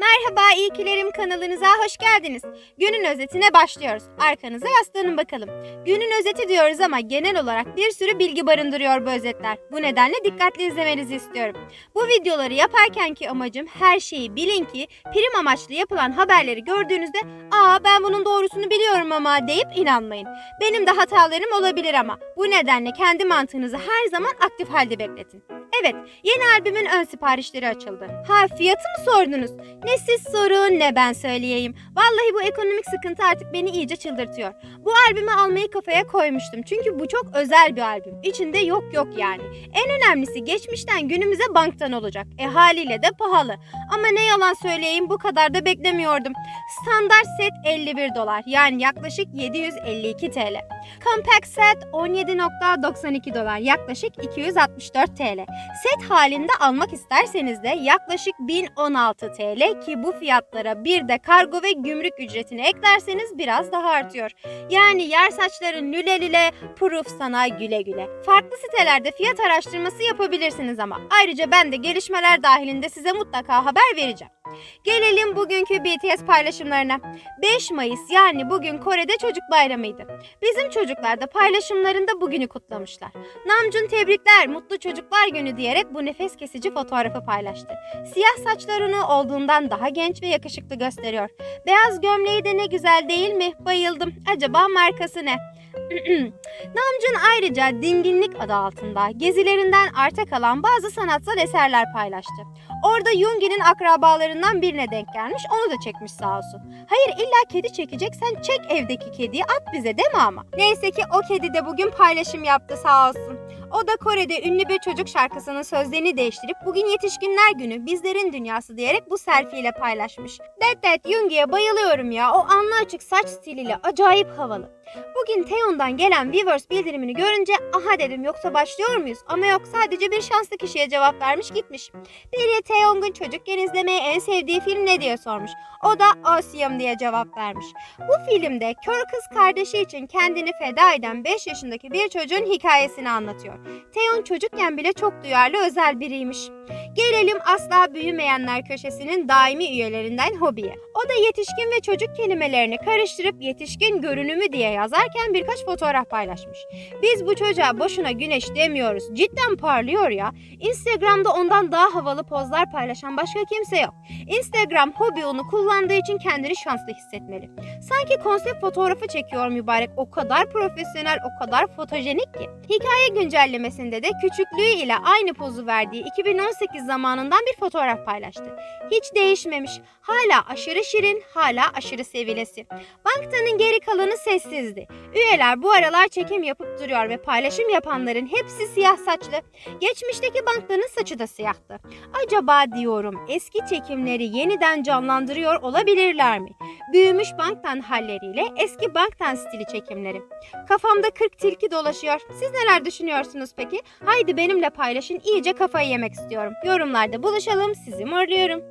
Merhaba İyikilerim kanalınıza hoş geldiniz. Günün özetine başlıyoruz. Arkanıza yaslanın bakalım. Günün özeti diyoruz ama genel olarak bir sürü bilgi barındırıyor bu özetler. Bu nedenle dikkatli izlemenizi istiyorum. Bu videoları yaparkenki amacım her şeyi bilin ki prim amaçlı yapılan haberleri gördüğünüzde ''Aa ben bunun doğrusunu biliyorum ama'' deyip inanmayın. Benim de hatalarım olabilir ama bu nedenle kendi mantığınızı her zaman aktif halde bekletin. Evet, yeni albümün ön siparişleri açıldı. Ha fiyatı mı sordunuz? Ne siz sorun ne ben söyleyeyim. Vallahi bu ekonomik sıkıntı artık beni iyice çıldırtıyor. Bu albümü almayı kafaya koymuştum. Çünkü bu çok özel bir albüm. İçinde yok yok yani. En önemlisi geçmişten günümüze banktan olacak. E haliyle de pahalı. Ama ne yalan söyleyeyim bu kadar da beklemiyordum. Standart set 51 dolar yani yaklaşık 752 TL. Compact set 17.92 dolar yaklaşık 264 TL. Set halinde almak isterseniz de yaklaşık 1016 TL ki bu fiyatlara bir de kargo ve gümrük ücretini eklerseniz biraz daha artıyor. Yani yer saçların lüle lüle, proof sana güle güle. Farklı sitelerde fiyat araştırması yapabilirsiniz ama ayrıca ben de gelişmeler dahilinde size mutlaka haber vereceğim. Gelelim bugünkü BTS paylaşımlarına. 5 Mayıs yani bugün Kore'de çocuk bayramıydı. Bizim çocuklar da paylaşımlarında bugünü kutlamışlar. Namjoon tebrikler, mutlu çocuklar günü diyerek bu nefes kesici fotoğrafı paylaştı. Siyah saçlarını olduğundan daha genç ve yakışıklı gösteriyor. Beyaz gömleği de ne güzel değil mi? Bayıldım. Acaba markası ne? Namjoon ayrıca Dinginlik adı altında gezilerinden arta kalan bazı sanatsal eserler paylaştı. Orada Jungi'nin akrabalarından birine denk gelmiş, onu da çekmiş sağ olsun. Hayır illa kedi çekeceksen çek evdeki kediyi at bize deme ama. Neyse ki o kedi de bugün paylaşım yaptı sağ olsun. O da Kore'de ünlü bir çocuk şarkısının sözlerini değiştirip bugün yetişkinler günü bizlerin dünyası diyerek bu selfie ile paylaşmış. Det det Jungi'ye bayılıyorum ya o anlı açık saç stiliyle acayip havalı. Bugün Teon'dan gelen Weverse bildirimini görünce aha dedim yoksa başlıyor muyuz? Ama yok sadece bir şanslı kişiye cevap vermiş gitmiş. Biri Taeyong'un çocukken izlemeyi en sevdiği film ne diye sormuş. O da Awesome diye cevap vermiş. Bu filmde kör kız kardeşi için kendini feda eden 5 yaşındaki bir çocuğun hikayesini anlatıyor. Taeyeon çocukken bile çok duyarlı özel biriymiş. Gelelim asla büyümeyenler köşesinin daimi üyelerinden Hobi'ye. O da yetişkin ve çocuk kelimelerini karıştırıp yetişkin görünümü diye yazarken birkaç fotoğraf paylaşmış. Biz bu çocuğa boşuna güneş demiyoruz. Cidden parlıyor ya. Instagram'da ondan daha havalı pozlar paylaşan başka kimse yok. Instagram Hobi onu kullandığı için kendini şanslı hissetmeli. Sanki konsept fotoğrafı çekiyor mübarek. O kadar profesyonel, o kadar fotojenik ki. Hikaye güncellemesinde de küçüklüğü ile aynı pozu verdiği 2018 zamanından bir fotoğraf paylaştı. Hiç değişmemiş. Hala aşırı şirin, hala aşırı sevilesi. Banktanın geri kalanı sessizdi. Üyeler bu aralar çekim yapıp duruyor ve paylaşım yapanların hepsi siyah saçlı. Geçmişteki banktanın saçı da siyahtı. Acaba diyorum eski çekimleri yeniden canlandırıyor olabilirler mi? Büyümüş banktan halleriyle eski banktan stili çekimleri. Kafamda 40 tilki dolaşıyor. Siz neler düşünüyorsunuz peki? Haydi benimle paylaşın iyice kafayı yemek istiyorum. Yorumlarda buluşalım sizi morluyorum.